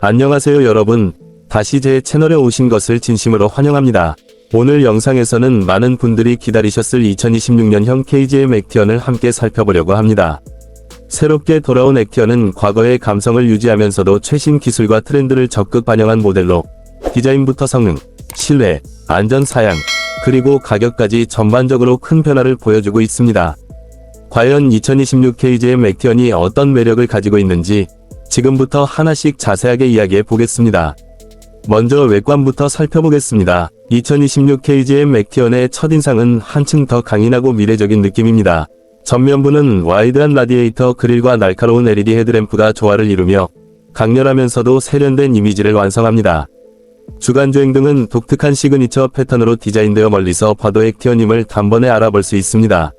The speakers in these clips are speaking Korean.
안녕하세요 여러분. 다시 제 채널에 오신 것을 진심으로 환영합니다. 오늘 영상에서는 많은 분들이 기다리셨을 2026년형 KGM 액티언을 함께 살펴보려고 합니다. 새롭게 돌아온 액티언은 과거의 감성을 유지하면서도 최신 기술과 트렌드를 적극 반영한 모델로 디자인부터 성능, 실내, 안전 사양, 그리고 가격까지 전반적으로 큰 변화를 보여주고 있습니다. 과연 2026 KGM 액티언이 어떤 매력을 가지고 있는지 지금부터 하나씩 자세하게 이야기해 보겠습니다. 먼저 외관부터 살펴보겠습니다. 2026 KGM 액티언의 첫인상은 한층 더 강인하고 미래적인 느낌입니다. 전면부는 와이드한 라디에이터 그릴과 날카로운 LED 헤드램프가 조화를 이루며 강렬하면서도 세련된 이미지를 완성합니다. 주간 주행 등은 독특한 시그니처 패턴으로 디자인되어 멀리서 봐도 액티언임을 단번에 알아볼 수 있습니다.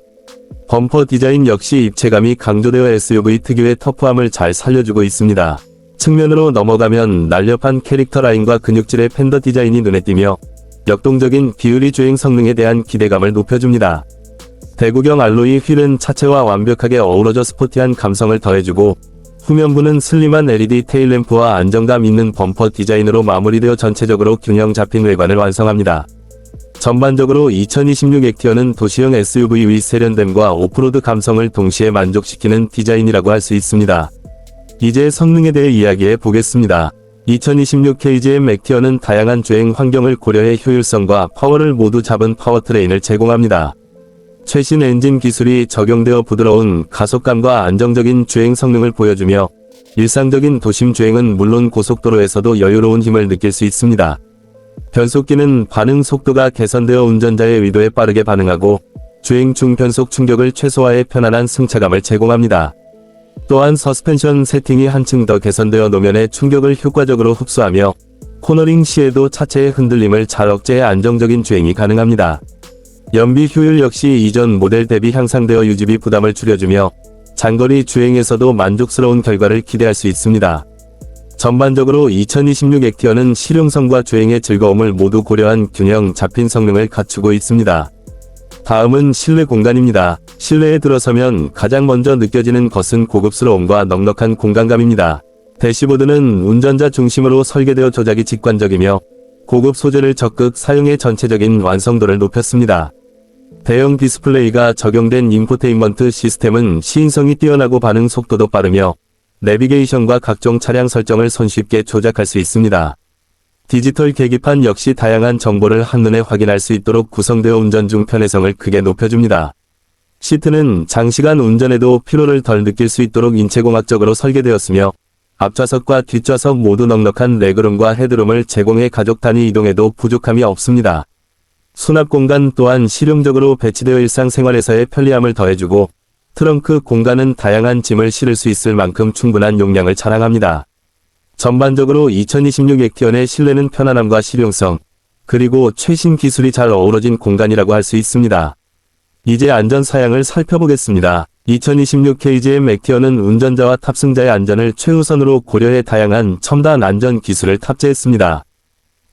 범퍼 디자인 역시 입체감이 강조되어 SUV 특유의 터프함을 잘 살려주고 있습니다. 측면으로 넘어가면 날렵한 캐릭터 라인과 근육질의 팬더 디자인이 눈에 띄며 역동적인 비율이 주행 성능에 대한 기대감을 높여줍니다. 대구경 알로이 휠은 차체와 완벽하게 어우러져 스포티한 감성을 더해주고 후면부는 슬림한 LED 테일램프와 안정감 있는 범퍼 디자인으로 마무리되어 전체적으로 균형 잡힌 외관을 완성합니다. 전반적으로 2026 액티어는 도시형 SUV의 세련됨과 오프로드 감성을 동시에 만족시키는 디자인이라고 할 수 있습니다. 이제 성능에 대해 이야기해 보겠습니다. 2026 KGM 액티어는 다양한 주행 환경을 고려해 효율성과 파워를 모두 잡은 파워트레인을 제공합니다. 최신 엔진 기술이 적용되어 부드러운 가속감과 안정적인 주행 성능을 보여주며 일상적인 도심 주행은 물론 고속도로에서도 여유로운 힘을 느낄 수 있습니다. 변속기는 반응 속도가 개선되어 운전자의 의도에 빠르게 반응하고 주행 중 변속 충격을 최소화해 편안한 승차감을 제공합니다. 또한 서스펜션 세팅이 한층 더 개선되어 노면의 충격을 효과적으로 흡수하며 코너링 시에도 차체의 흔들림을 잘 억제해 안정적인 주행이 가능합니다. 연비 효율 역시 이전 모델 대비 향상되어 유지비 부담을 줄여주며 장거리 주행에서도 만족스러운 결과를 기대할 수 있습니다. 전반적으로 2026 액티어는 실용성과 주행의 즐거움을 모두 고려한 균형 잡힌 성능을 갖추고 있습니다. 다음은 실내 공간입니다. 실내에 들어서면 가장 먼저 느껴지는 것은 고급스러움과 넉넉한 공간감입니다. 대시보드는 운전자 중심으로 설계되어 조작이 직관적이며 고급 소재를 적극 사용해 전체적인 완성도를 높였습니다. 대형 디스플레이가 적용된 인포테인먼트 시스템은 시인성이 뛰어나고 반응 속도도 빠르며 내비게이션과 각종 차량 설정을 손쉽게 조작할 수 있습니다. 디지털 계기판 역시 다양한 정보를 한눈에 확인할 수 있도록 구성되어 운전 중 편의성을 크게 높여줍니다. 시트는 장시간 운전에도 피로를 덜 느낄 수 있도록 인체공학적으로 설계되었으며 앞좌석과 뒷좌석 모두 넉넉한 레그룸과 헤드룸을 제공해 가족 단위 이동에도 부족함이 없습니다. 수납 공간 또한 실용적으로 배치되어 일상생활에서의 편리함을 더해주고 트렁크 공간은 다양한 짐을 실을 수 있을 만큼 충분한 용량을 자랑합니다. 전반적으로 2026 액티언의 실내는 편안함과 실용성, 그리고 최신 기술이 잘 어우러진 공간이라고 할 수 있습니다. 이제 안전 사양을 살펴보겠습니다. 2026 KGM 액티언은 운전자와 탑승자의 안전을 최우선으로 고려해 다양한 첨단 안전 기술을 탑재했습니다.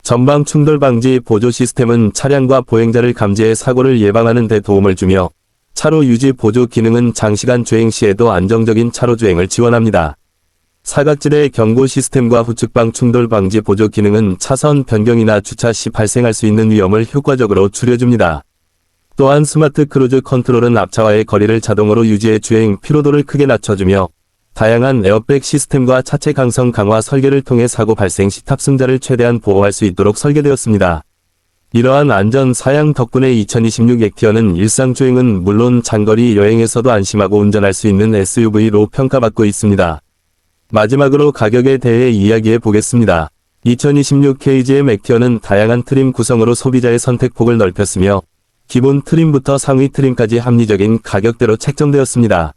전방 충돌 방지 보조 시스템은 차량과 보행자를 감지해 사고를 예방하는 데 도움을 주며 차로 유지 보조 기능은 장시간 주행 시에도 안정적인 차로 주행을 지원합니다. 사각지대 경고 시스템과 후측방 충돌 방지 보조 기능은 차선 변경이나 주차 시 발생할 수 있는 위험을 효과적으로 줄여줍니다. 또한 스마트 크루즈 컨트롤은 앞차와의 거리를 자동으로 유지해 주행 피로도를 크게 낮춰주며 다양한 에어백 시스템과 차체 강성 강화 설계를 통해 사고 발생 시 탑승자를 최대한 보호할 수 있도록 설계되었습니다. 이러한 안전 사양 덕분에 2026 액티어는 일상 주행은 물론 장거리 여행에서도 안심하고 운전할 수 있는 SUV로 평가받고 있습니다. 마지막으로 가격에 대해 이야기해 보겠습니다. 2026 KGM 액티어는 다양한 트림 구성으로 소비자의 선택폭을 넓혔으며 기본 트림부터 상위 트림까지 합리적인 가격대로 책정되었습니다.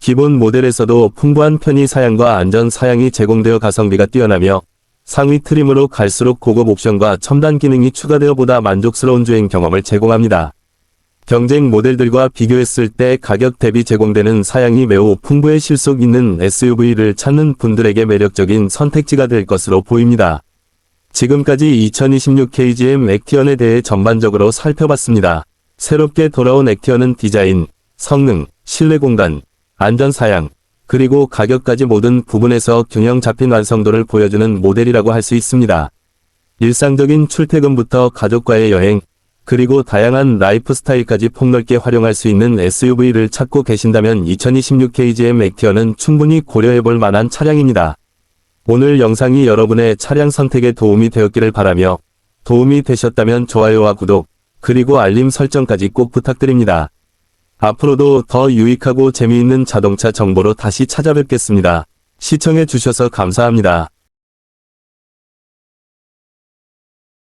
기본 모델에서도 풍부한 편의 사양과 안전 사양이 제공되어 가성비가 뛰어나며 상위 트림으로 갈수록 고급 옵션과 첨단 기능이 추가되어 보다 만족스러운 주행 경험을 제공합니다. 경쟁 모델들과 비교했을 때 가격 대비 제공되는 사양이 매우 풍부해 실속 있는 SUV를 찾는 분들에게 매력적인 선택지가 될 것으로 보입니다. 지금까지 2026 KGM 액티언에 대해 전반적으로 살펴봤습니다. 새롭게 돌아온 액티언은 디자인, 성능, 실내 공간, 안전 사양, 그리고 가격까지 모든 부분에서 균형 잡힌 완성도를 보여주는 모델이라고 할 수 있습니다. 일상적인 출퇴근부터 가족과의 여행, 그리고 다양한 라이프 스타일까지 폭넓게 활용할 수 있는 SUV를 찾고 계신다면 2026 KGM 액티어는 충분히 고려해볼 만한 차량입니다. 오늘 영상이 여러분의 차량 선택에 도움이 되었기를 바라며 도움이 되셨다면 좋아요와 구독, 그리고 알림 설정까지 꼭 부탁드립니다. 앞으로도 더 유익하고 재미있는 자동차 정보로 다시 찾아뵙겠습니다. 시청해 주셔서 감사합니다.